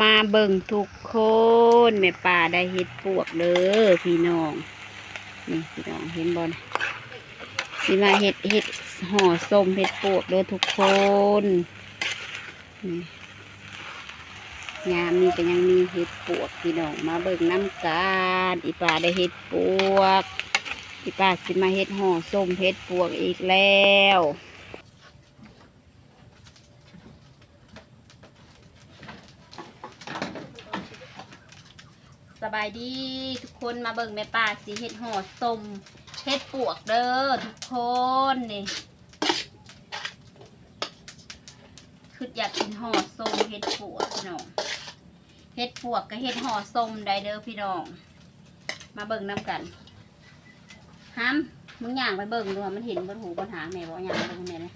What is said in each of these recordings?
มาเบิ่งทุกคนแม่ป่าได้เห็ดปวกเด้อพี่น้อง นี่พี่น้องเห็นบอลสิมาเห็ดเห็ดห่อส้มเห็ดปวกเด้อทุกคนนี่ยามนี้ก็ยังมีเห็ดปวกพี่น้องมาเบิ่งน้ำกันอีป่าได้เห็ดปวกอีป่าสิมาเห็ดห่อส้มเห็ดปวกอีกแล้ว สบายดีทุกคนมาเบิ่งแม่ป่าสีเห็ดห่อส้มเห็ดปวกเด้อทุกคนนี่คืออยากกินห่อส้มเห็ดปวกพี่น้องเห็ดปวกกับเห็ดห่อส้มได้เด้อพี่น้อง มาเบิ่งน้ำกันห้ามมึงย่างไปเบิ่งดูว่ามันเห็นบนหูบนหางแม่บอกย่างไปเบิ่งแม่เลย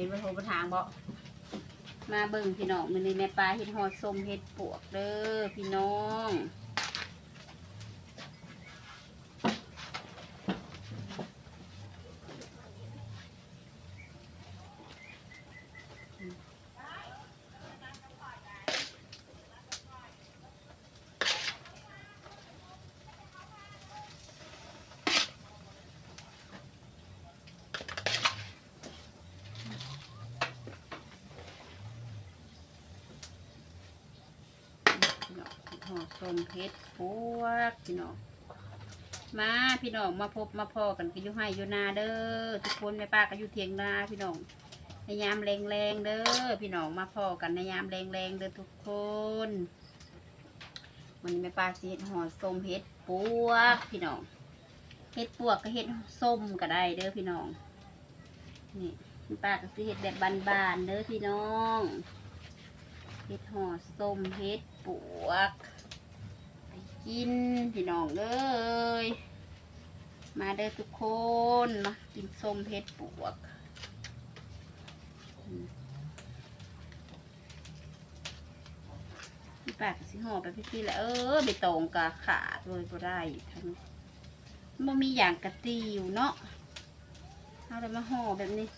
ห็นบนหูบนหางบอกมาเบิ่งพี่น้องมันนี่แม่ปลาเห็ดหอดส้มเห็ดปวกเด้อพี่น้อง พี่ น้องห่อส้มเห็ดปวกพี่น้องมาพี่น้องมาพบมาพอกันกันอยู่ให้อยู่นาเด้อทุกคนแม่ป้าก็อยู่เทียงนาพี่น้องในยามแรงแรงเด้อพี่น้องมาพอกันในยามแรงแรงเด้อทุกคนวันนี้แม่ป้าสิเห็ดห่อส้มเห็ดปวกพี่น้องเห็ดปวกก็เห็ดส้มก็ได้เด้อพี่น้องนี่แม่ป้าก็สิเห็ดแบบบานๆเด้อพี่น้อง เห็ดห่อส้มเห็ดปวก กินพี่น้องเอ้ยมาเด้อทุกคนมากินส้มเห็ดปวกพี่ปากสิห่อไปพี่ๆแหละเออไปตรงกะขาดเลยก็ได้ทั้งมันมีอย่างกระติวเนาะเอาเลยมาห่อแบบนี้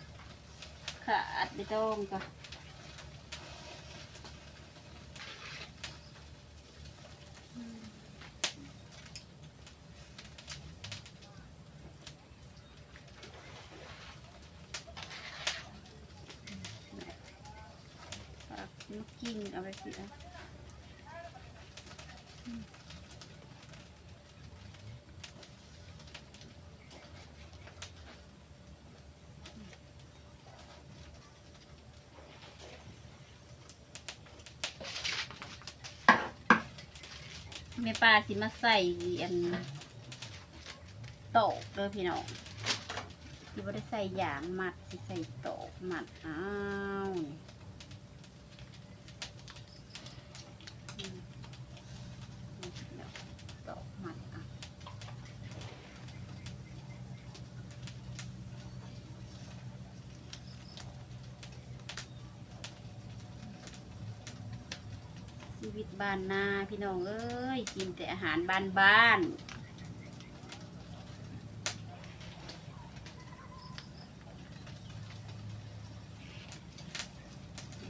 ขาดไปตรงกะ มากินเอาไปสิอะแม่ปลาสิมาใส่อันโตกเด้อพี่น้องสิบ่ได้ใส่ยางมัดสิใส่โตกมัดอ้าวนี่ ตอกมันอะชี วิตบ้านนาพี่น้องเอ้ยกินแต่อาหารบ้านบ้าน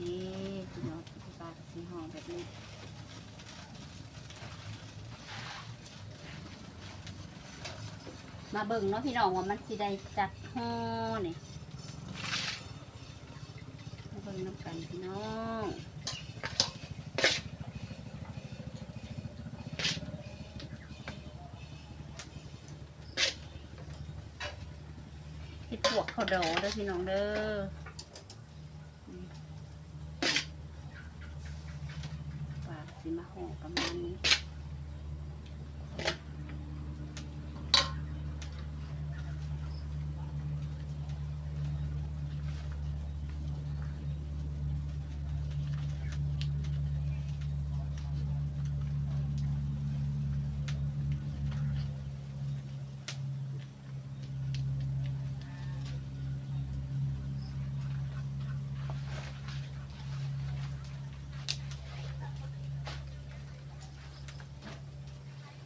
นี่พี่น้องปลากระสีหอมแบบนี้มาเบิ่งเนาะพี่น้องว่ามันสิได้จักห่อนี่มาเบิ่งน้ำกันพี่น้อง เห็ดปวกเขาเดาเด้อพี่น้องเด้อปากสิมาห่อประมาณนี้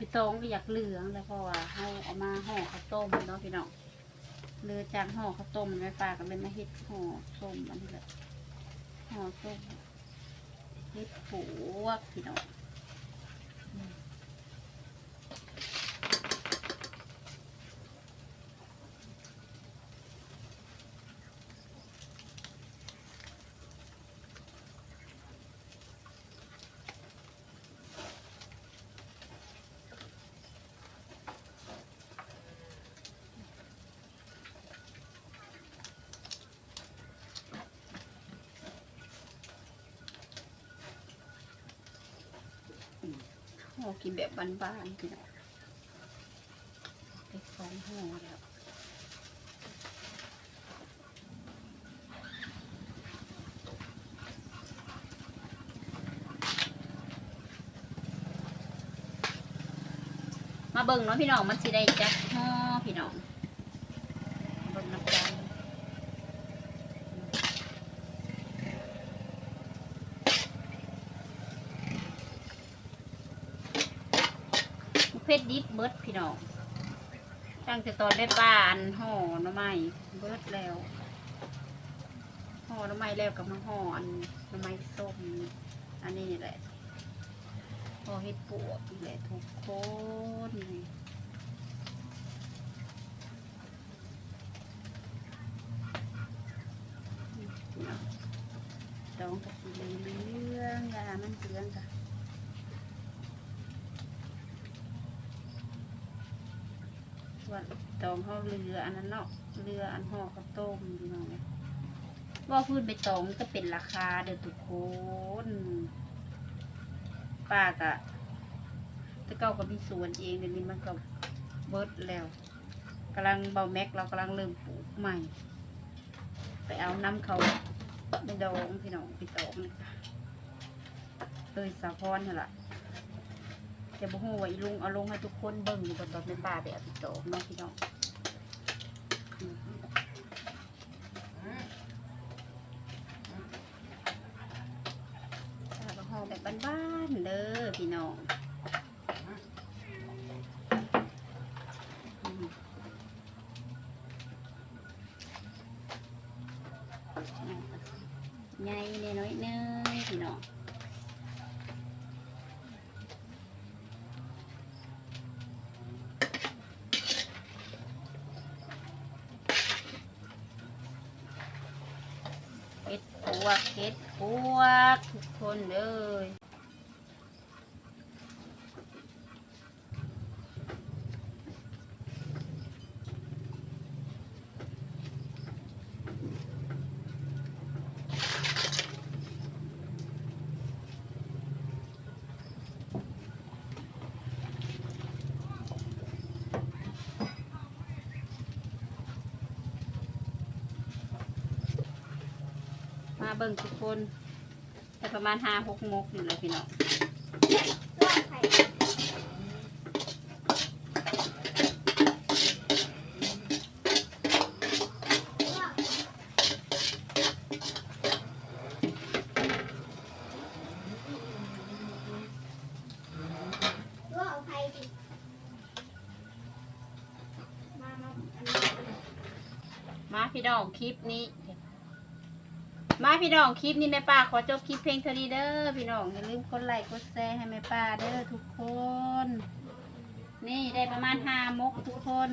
พี่ตองก็อยากเหลืองแล้วเพราะว่าเขาเอามาห่อข้าวต้มเนาะพี่น้องเลือจากห่อข้าวต้มไม่ป้าก็เลยมาเฮ็ดห่อส้มอันนี้แหละห่อส้มเฮ็ดปวกพี่น้อง ห่อกินแบบบ้านๆพี่น้องไปสองห่อแล้วมาเบิ่งเนาะพี่น้องมันสิได้จักห่อพี่น้องเบิ่งน้ำกันเพชรดิบเบิดพี่น้องตั้งแต่ตอนได้ปานห่อหน้ำไม้เบิดแล้วห่อหน้ำไม้แล้วกับมาห่ออันหน้ำไม้ส้มอันนี้นี่แหละพอเฮ็ดปวกนี่แหละทุกคนดองกับสีเหลืองๆยามันเหลืองค่ะ ส่วนดองเขาเรืออันนั้นเนาะเรืออันห่อข้าวต้มพี่น้องเนี่ยว่าพื้นใบตองก็เป็นราคาเด้อทุกคนป้ากะแตะเก้าก็มีสวนเองเดี๋ยวนี้มันก็เบิร์ดแล้วกำลังเบาแม็กเรากำลังเริ่มปลูกใหม่ ไปเอาน้ำเขาไปดองพี่น้องไปตองเลยค่ะเลยสาพรนี่นล่ะ จะบอกว่าอีลุงเอาลงให้ทุกคนเบิ่งอยู่บนตอนในป่าไปเอาไปตองเนาะพี่น้องอืมป้าก็ห่อแบบบ้านๆเด้อพี่น้องใหญ่เนี่ยน้อยเนยพี่น้องเฮ็ดป วกเห็ดพวกทุกคนเลย เบิ่งทุกคนแต่ประมาณห้าหกโมงอยู่เลยพี่น้องว่าเอาใครดิมามาอันนี้มาพี่น้องคลิปนี้ มาพี่น้องคลิปนี้แม่ป้าขอจบคลิปเพลงเท่านี้เด้อพี่น้องอย่าลืมกดไลค์กดแชร์ให้แม่ป้าเด้อทุกคน นี่ได้ประมาณห้ามกทุกคน